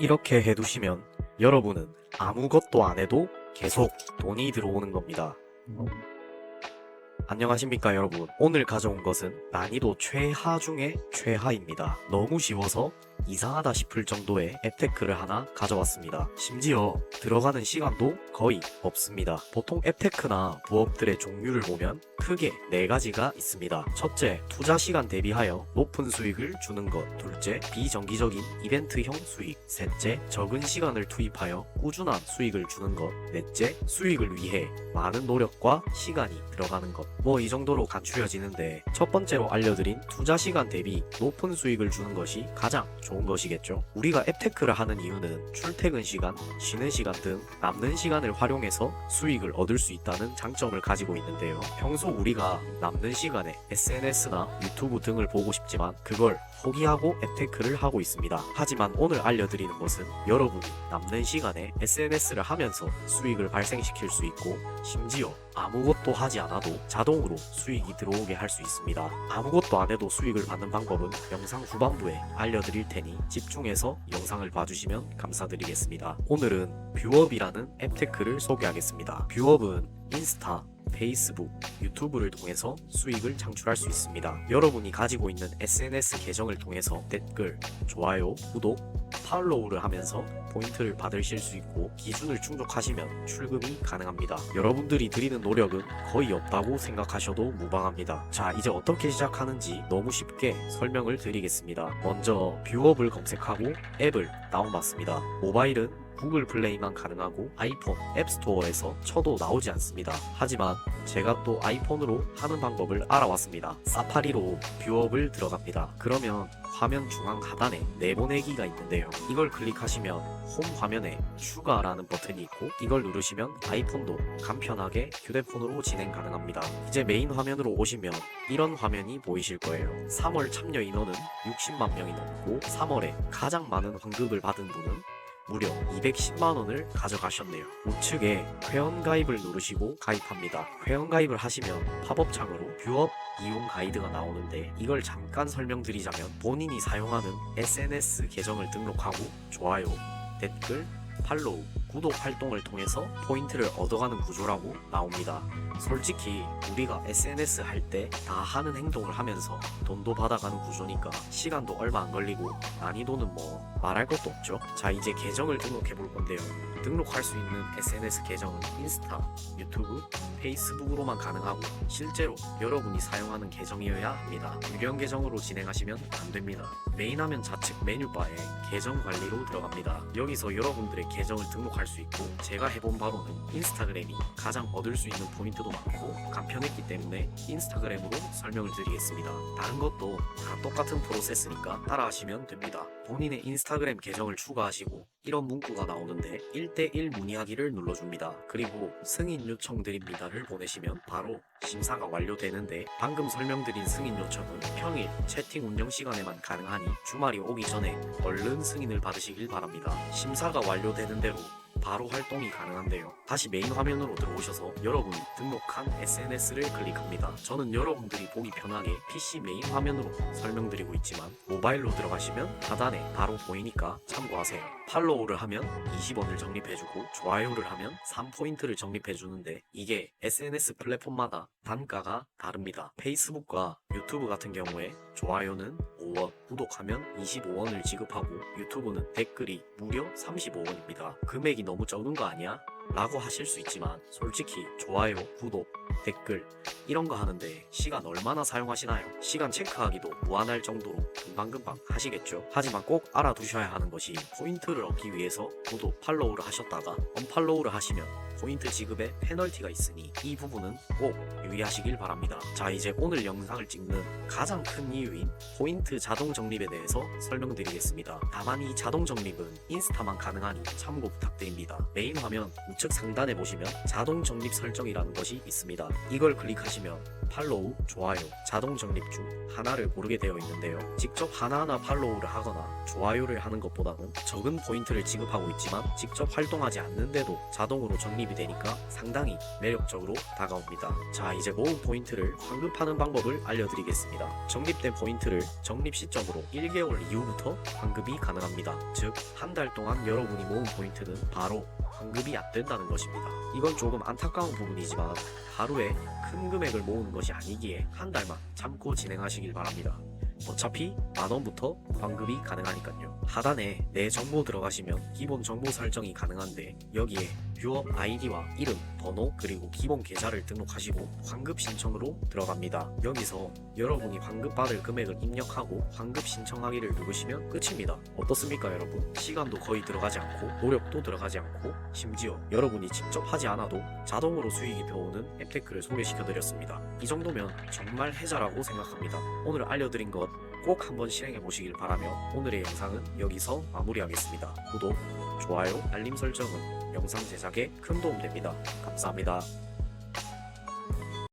이렇게 해두시면 여러분은 아무것도 안 해도 계속 돈이 들어오는 겁니다. 안녕하십니까 여러분 오늘 가져온 것은 난이도 최하 중에 최하입니다 너무 쉬워서 이상하다 싶을 정도의 앱테크를 하나 가져왔습니다. 심지어 들어가는 시간도 거의 없습니다. 보통 앱테크나 부업들의 종류를 보면 크게 네 가지가 있습니다. 첫째 투자 시간 대비하여 높은 수익을 주는 것. 둘째 비정기적인 이벤트형 수익. 셋째 적은 시간을 투입하여 꾸준한 수익을 주는 것. 넷째 수익을 위해 많은 노력과 시간이 들어가는 것. 뭐 이 정도로 간추려지는데 첫 번째로 알려드린 투자 시간 대비 높은 수익을 주는 것이 가장 좋은 것이겠죠. 우리가 앱테크를 하는 이유는 출퇴근 시간, 쉬는 시간 등 남는 시간을 활용해서 수익을 얻을 수 있다는 장점을 가지고 있는데요. 평소 우리가 남는 시간에 SNS나 유튜브 등을 보고 싶지만 그걸 포기하고 앱테크를 하고 있습니다. 하지만 오늘 알려드리는 것은 여러분이 남는 시간에 SNS를 하면서 수익을 발생시킬 수 있고 심지어 아무것도 하지 않아도 자동으로 수익이 들어오게 할 수 있습니다. 아무것도 안 해도 수익을 받는 방법은 영상 후반부에 알려드릴 테니 집중해서 영상을 봐주시면 감사드리겠습니다. 오늘은 뷰업이라는 앱테크를 소개하겠습니다. 뷰업은 인스타, 페이스북, 유튜브를 통해서 수익을 창출할 수 있습니다. 여러분이 가지고 있는 SNS 계정을 통해서 댓글, 좋아요, 구독, 팔로우를 하면서 포인트를 받으실 수 있고 기준을 충족하시면 출금이 가능합니다. 여러분들이 드리는 노력은 거의 없다고 생각하셔도 무방합니다. 자, 이제 어떻게 시작하는지 너무 쉽게 설명을 드리겠습니다. 먼저 뷰업을 검색하고 앱을 다운받습니다. 모바일은 구글 플레이만 가능하고 아이폰 앱스토어에서 쳐도 나오지 않습니다. 하지만 제가 또 아이폰으로 하는 방법을 알아왔습니다. 사파리로 뷰업을 들어갑니다. 그러면 화면 중앙 하단에 내보내기가 있는데요. 이걸 클릭하시면 홈 화면에 추가라는 버튼이 있고 이걸 누르시면 아이폰도 간편하게 휴대폰으로 진행 가능합니다. 이제 메인 화면으로 오시면 이런 화면이 보이실 거예요. 3월 참여 인원은 60만 명이 넘고 3월에 가장 많은 환급을 받은 분은 무려 210만 원을 가져가셨네요. 우측에 회원 가입을 누르시고 가입합니다. 회원 가입을 하시면 팝업 창으로 뷰업 이용 가이드가 나오는데 이걸 잠깐 설명드리자면 본인이 사용하는 SNS 계정을 등록하고 좋아요, 댓글, 팔로우, 구독 활동을 통해서 포인트를 얻어가는 구조라고 나옵니다. 솔직히 우리가 SNS 할 때 다 하는 행동을 하면서 돈도 받아가는 구조니까 시간도 얼마 안 걸리고 난이도는 뭐 말할 것도 없죠. 자 이제 계정을 등록해 볼 건데요. 등록할 수 있는 SNS 계정은 인스타, 유튜브, 페이스북으로만 가능하고 실제로 여러분이 사용하는 계정이어야 합니다. 유령 계정으로 진행하시면 안 됩니다. 메인 화면 좌측 메뉴바에 계정 관리로 들어갑니다. 여기서 여러분들의 계정을 등록 할수 있고 제가 해본 바로는 인스타그램이 가장 얻을 수 있는 포인트도 많고 간편했기 때문에 인스타그램으로 설명을 드리겠습니다. 다른 것도 다 똑같은 프로세스니까 따라하시면 됩니다. 본인의 인스타그램 계정을 추가하시고 이런 문구가 나오는데 1대1 문의하기를 눌러줍니다. 그리고 승인 요청 드립니다를 보내시면 바로 심사가 완료되는데 방금 설명드린 승인 요청은 평일 채팅 운영 시간에만 가능하니 주말이 오기 전에 얼른 승인을 받으시길 바랍니다. 심사가 완료되는 대로 바로 활동이 가능한데요. 다시 메인 화면으로 들어오셔서 여러분이 등록한 SNS를 클릭합니다. 저는 여러분들이 보기 편하게 PC 메인 화면으로 설명드리고 있지만 모바일로 들어가시면 하단에 바로 보이니까 참고하세요. 팔로우를 하면 20원을 적립해주고 좋아요를 하면 3포인트를 적립해주는데 이게 SNS 플랫폼마다 단가가 다릅니다. 페이스북과 유튜브 같은 경우에 좋아요는 5원, 구독하면 25원을 지급하고 유튜브는 댓글이 무려 35원입니다. 금액이 너무 적은 거 아니야? 라고 하실 수 있지만 솔직히 좋아요, 구독, 댓글 이런 거 하는데 시간 얼마나 사용하시나요? 시간 체크하기도 무한할 정도로 금방금방 하시겠죠. 하지만 꼭 알아두셔야 하는 것이 포인트를 얻기 위해서 구독, 팔로우를 하셨다가 언팔로우를 하시면 포인트 지급에 페널티가 있으니 이 부분은 꼭 유의하시길 바랍니다. 자 이제 오늘 영상을 찍는 가장 큰 이유인 포인트 자동 적립에 대해서 설명드리겠습니다. 다만 이 자동 적립은 인스타만 가능하니 참고 부탁드립니다. 메인 화면 우측 상단에 보시면 자동 적립 설정이라는 것이 있습니다. 이걸 클릭하시면 팔로우, 좋아요, 자동 적립 중 하나를 고르게 되어 있는데요. 직접 하나하나 팔로우를 하거나 좋아요를 하는 것보다는 적은 포인트를 지급하고 있지만 직접 활동하지 않는데도 자동으로 적립이 되니까 상당히 매력적으로 다가옵니다. 자, 이제 모은 포인트를 환급하는 방법을 알려드리겠습니다. 적립된 포인트를 적립 시점으로 1개월 이후부터 환급이 가능합니다. 즉, 한 달 동안 여러분이 모은 포인트는 바로 환급이 안 된다는 것입니다. 이건 조금 안타까운 부분이지만 하루에 큰 금액을 모으는 것이 아니기에 한 달만 참고 진행하시길 바랍니다. 어차피 만원부터 환급이 가능하니까요. 하단에 내 정보 들어가시면 기본 정보 설정이 가능한데 여기에 유업 아이디와 이름, 번호, 그리고 기본 계좌를 등록하시고 환급 신청으로 들어갑니다. 여기서 여러분이 환급 받을 금액을 입력하고 환급 신청하기를 누르시면 끝입니다. 어떻습니까 여러분? 시간도 거의 들어가지 않고 노력도 들어가지 않고 심지어 여러분이 직접 하지 않아도 자동으로 수익이 들어오는 앱테크를 소개시켜드렸습니다. 이 정도면 정말 해자라고 생각합니다. 오늘 알려드린 것꼭 한번 실행해 보시길 바라며 오늘의 영상은 여기서 마무리하겠습니다. 구독, 좋아요, 알림 설정은 영상 제작에 큰 도움 됩니다. 감사합니다.